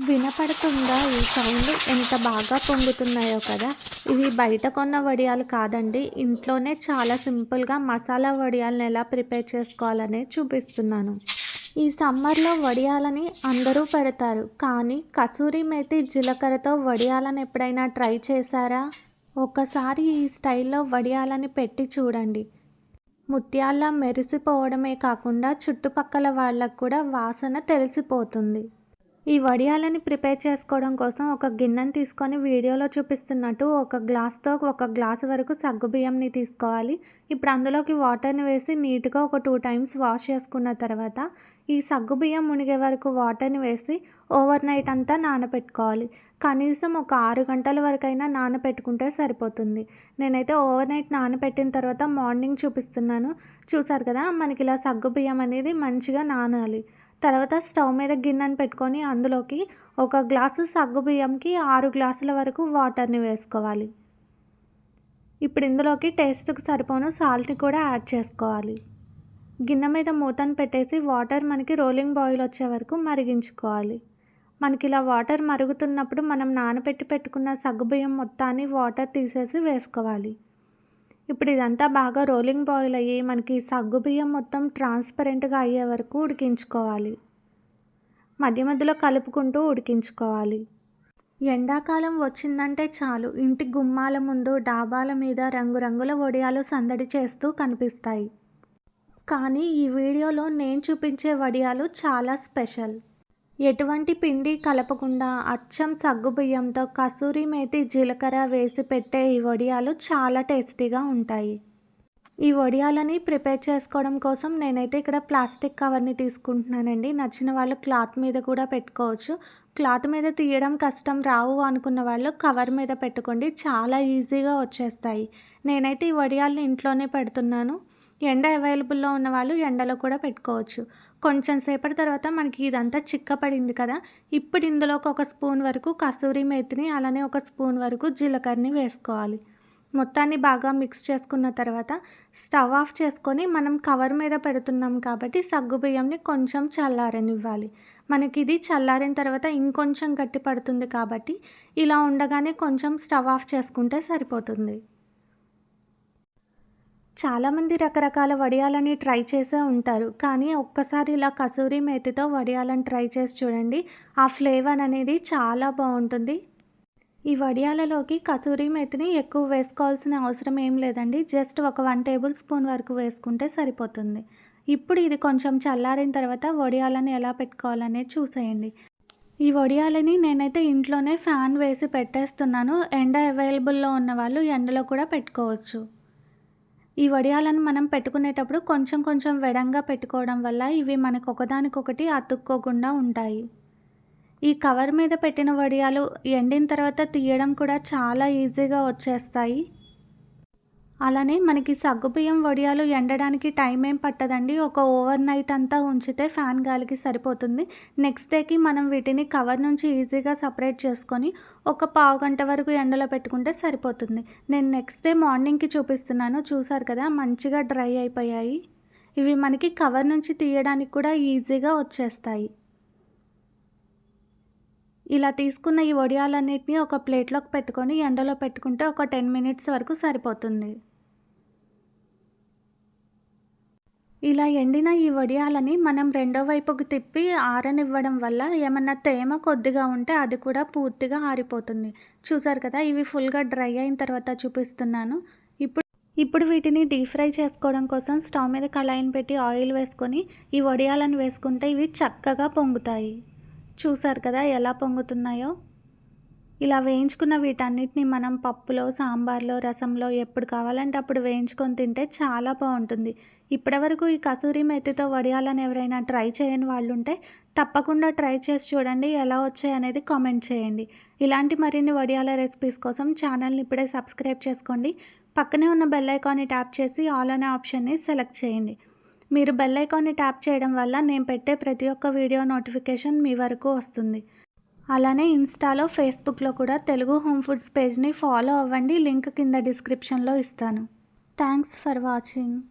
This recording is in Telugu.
వినపడుతుందా? ఈ సౌండ్ ఎంత బాగా పొంగుతున్నాయో కదా. ఇవి బయట కొన్న వడియాలు కాదండి. ఇంట్లోనే చాలా సింపుల్గా మసాలా వడియాలను ఎలా ప్రిపేర్ చేసుకోవాలనే చూపిస్తున్నాను. ఈ సమ్మర్లో వడియాలని అందరూ పెడతారు. కానీ కసూరి మేతి జీలకర్రతో వడియాలను ఎప్పుడైనా ట్రై చేశారా? ఒకసారి ఈ స్టైల్లో వడియాలని పెట్టి చూడండి. ముత్యాల్లా మెరిసిపోవడమే కాకుండా చుట్టుపక్కల వాళ్ళకు కూడా వాసన తెలిసిపోతుంది. ఈ వడియాలని ప్రిపేర్ చేసుకోవడం కోసం ఒక గిన్నెని తీసుకొని వీడియోలో చూపిస్తున్నట్టు ఒక గ్లాస్తో ఒక గ్లాస్ వరకు సగ్గుబియ్యంని తీసుకోవాలి. ఇప్పుడు అందులోకి వాటర్ని వేసి నీట్గా ఒక టూ టైమ్స్ వాష్ చేసుకున్న తర్వాత ఈ సగ్గుబియ్యం మునిగే వరకు వాటర్ని వేసి ఓవర్ నైట్ అంతా నానబెట్టుకోవాలి కనీసం ఒక ఆరు గంటల వరకైనా నానబెట్టుకుంటే సరిపోతుంది. నేనైతే ఓవర్ నైట్ నానబెట్టిన తర్వాత మార్నింగ్ చూపిస్తున్నాను. చూసారు కదా మనకి ఇలా సగ్గుబియ్యం అనేది మంచిగా నానాలి. తర్వాత స్టవ్ మీద గిన్నెను పెట్టుకొని అందులోకి ఒక గ్లాసు సగ్గు బియ్యంకి ఆరు గ్లాసుల వరకు వాటర్ని వేసుకోవాలి. ఇప్పుడు ఇందులోకి టేస్ట్కి సరిపోను సాల్ట్ని కూడా యాడ్ చేసుకోవాలి. గిన్నె మీద మూతను పెట్టేసి వాటర్ మనకి రోలింగ్ బాయిల్ వచ్చే వరకు మరిగించుకోవాలి. మనకి ఇలా వాటర్ మరుగుతున్నప్పుడు మనం నానబెట్టి పెట్టుకున్న సగ్గుబియ్యం మొత్తాన్ని వాటర్ తీసేసి వేసుకోవాలి. ఇప్పుడు ఇదంతా బాగా రోలింగ్ బాయిల్ అయ్యి మనకి సగ్గు బియ్యం మొత్తం ట్రాన్స్పరెంట్గా అయ్యే వరకు ఉడికించుకోవాలి. మధ్య మధ్యలో కలుపుకుంటూ ఉడికించుకోవాలి. ఎండాకాలం వచ్చిందంటే చాలు. ఇంటి గుమ్మాల ముందు డాబాల మీద రంగురంగుల వడియాలు సందడి చేస్తూ కనిపిస్తాయి. కానీ ఈ వీడియోలో నేను చూపించే వడియాలు చాలా స్పెషల్. ఎటువంటి పిండి కలపకుండా అచ్చం సగ్గుబియ్యంతో కసూరి మేతి జీలకర్ర వేసి పెట్టే ఈ వడియాలు చాలా టేస్టీగా ఉంటాయి. ఈ వడియాలని ప్రిపేర్ చేసుకోవడం కోసం నేనైతే ఇక్కడ ప్లాస్టిక్ కవర్ని తీసుకుంటున్నానండి. నచ్చిన వాళ్ళు క్లాత్ మీద కూడా పెట్టుకోవచ్చు. క్లాత్ మీద తీయడం కష్టం రావు అనుకున్న వాళ్ళు కవర్ మీద పెట్టుకోండి. చాలా ఈజీగా వచ్చేస్తాయి. నేనైతే ఈ వడియాలని ఇంట్లోనే పెడుతున్నాను. ఎండ అవైలబుల్లో ఉన్న వాళ్ళు ఎండలో కూడా పెట్టుకోవచ్చు. కొంచెం సేపటి తర్వాత మనకి ఇదంతా చిక్కపడింది కదా ఇప్పుడు ఇందులోకి ఒక స్పూన్ వరకు కసూరి మేతిని అలానే ఒక స్పూన్ వరకు జీలకర్రని వేసుకోవాలి. మొత్తాన్ని బాగా మిక్స్ చేసుకున్న తర్వాత స్టవ్ ఆఫ్ చేసుకొని మనం కవర్ మీద పెడుతున్నాం కాబట్టి సగ్గు బియ్యంని కొంచెం చల్లారనివ్వాలి. మనకి ఇది చల్లారిన తర్వాత ఇంకొంచెం గట్టి పడుతుంది కాబట్టి ఇలా ఉండగానే కొంచెం స్టవ్ ఆఫ్ చేసుకుంటే సరిపోతుంది. చాలామంది రకరకాల వడియాలని ట్రై చేసే ఉంటారు. కానీ ఒక్కసారి ఇలా కసూరి మేతితో వడియాలను ట్రై చేసి చూడండి. ఆ ఫ్లేవర్ అనేది చాలా బాగుంటుంది. ఈ వడియాలలోకి కసూరి మేతిని ఎక్కువ వేసుకోవాల్సిన అవసరం ఏం లేదండి. జస్ట్ ఒక వన్ టేబుల్ స్పూన్ వరకు వేసుకుంటే సరిపోతుంది. ఇప్పుడు ఇది కొంచెం చల్లారిన తర్వాత వడియాలను ఎలా పెట్టుకోవాలనేది చూసేయండి. ఈ వడియాలని నేనైతే ఇంట్లోనే ఫ్యాన్ వేసి పెట్టేస్తున్నాను. ఎండ అవైలబుల్లో ఉన్న వాళ్ళు ఎండలో కూడా పెట్టుకోవచ్చు. ఈ వడియాలను మనం పెట్టుకునేటప్పుడు కొంచెం కొంచెం వెడంగా పెట్టుకోవడం వల్ల ఇవి మనకు ఒకదానికొకటి అతుక్కోకుండా ఉంటాయి. ఈ కవర్ మీద పెట్టిన వడియాలు ఎండిన తర్వాత తీయడం కూడా చాలా ఈజీగా వచ్చేస్తాయి. అలానే మనకి సగ్గుబియ్యం వడియాలు ఎండడానికి టైం ఏం పట్టదండి. ఒక ఓవర్ నైట్ అంతా ఉంచితే ఫ్యాన్ గాలికి సరిపోతుంది. నెక్స్ట్ డేకి మనం వీటిని కవర్ నుంచి ఈజీగా సపరేట్ చేసుకొని ఒక పావు గంట వరకు ఎండలో పెట్టుకుంటే సరిపోతుంది. నేను నెక్స్ట్ డే మార్నింగ్కి చూపిస్తున్నాను. చూసారు కదా మంచిగా డ్రై అయిపోయాయి. ఇవి మనకి కవర్ నుంచి తీయడానికి కూడా ఈజీగా వచ్చేస్తాయి. ఇలా తీసుకున్న ఈ వడియాలన్నిటిని ఒక ప్లేట్లోకి పెట్టుకొని ఎండలో పెట్టుకుంటే ఒక టెన్ మినిట్స్ వరకు సరిపోతుంది. ఇలా ఎండిన ఈ వడియాలని మనం రెండో వైపుకి తిప్పి ఆరనివ్వడం వల్ల ఏమన్నా తేమ కొద్దిగా ఉంటే అది కూడా పూర్తిగా ఆరిపోతుంది. చూసారు కదా ఇవి ఫుల్గా డ్రై అయిన తర్వాత చూపిస్తున్నాను. ఇప్పుడు ఇప్పుడు వీటిని డీప్ ఫ్రై చేసుకోవడం కోసం స్టవ్ మీద కళాయిని పెట్టి ఆయిల్ వేసుకొని ఈ వడియాలను వేసుకుంటే ఇవి చక్కగా పొంగుతాయి. చూసారు కదా ఎలా పొంగుతున్నాయో? ఇలా వేయించుకున్న వీటన్నిటిని మనం పప్పులో సాంబార్లో రసంలో ఎప్పుడు కావాలంటే అప్పుడు వేయించుకొని తింటే చాలా బాగుంటుంది. ఇప్పటివరకు ఈ కసూరి మెత్తితో వడియాలని ఎవరైనా ట్రై చేయని వాళ్ళు ఉంటే తప్పకుండా ట్రై చేసి చూడండి ఎలా వచ్చాయి అనేది కామెంట్ చేయండి. ఇలాంటి మరిన్ని వడియాల రెసిపీస్ కోసం ఛానల్ని ఇప్పుడే సబ్స్క్రైబ్ చేసుకోండి. పక్కనే ఉన్న బెల్ ఐకాన్ని ట్యాప్ చేసి ఆల్ అనే ఆప్షన్ని సెలెక్ట్ చేయండి. మీరు బెల్ ఐకాన్ని ట్యాప్ చేయడం వల్ల నేను పెట్టే ప్రతి ఒక్క వీడియో నోటిఫికేషన్ మీ వరకు వస్తుంది. అలానే ఇన్స్టాలో ఫేస్బుక్లో కూడా తెలుగు హోమ్ ఫుడ్స్ పేజ్ని ఫాలో అవ్వండి. లింక్ కింద డిస్క్రిప్షన్లో ఇస్తాను. Thanks for watching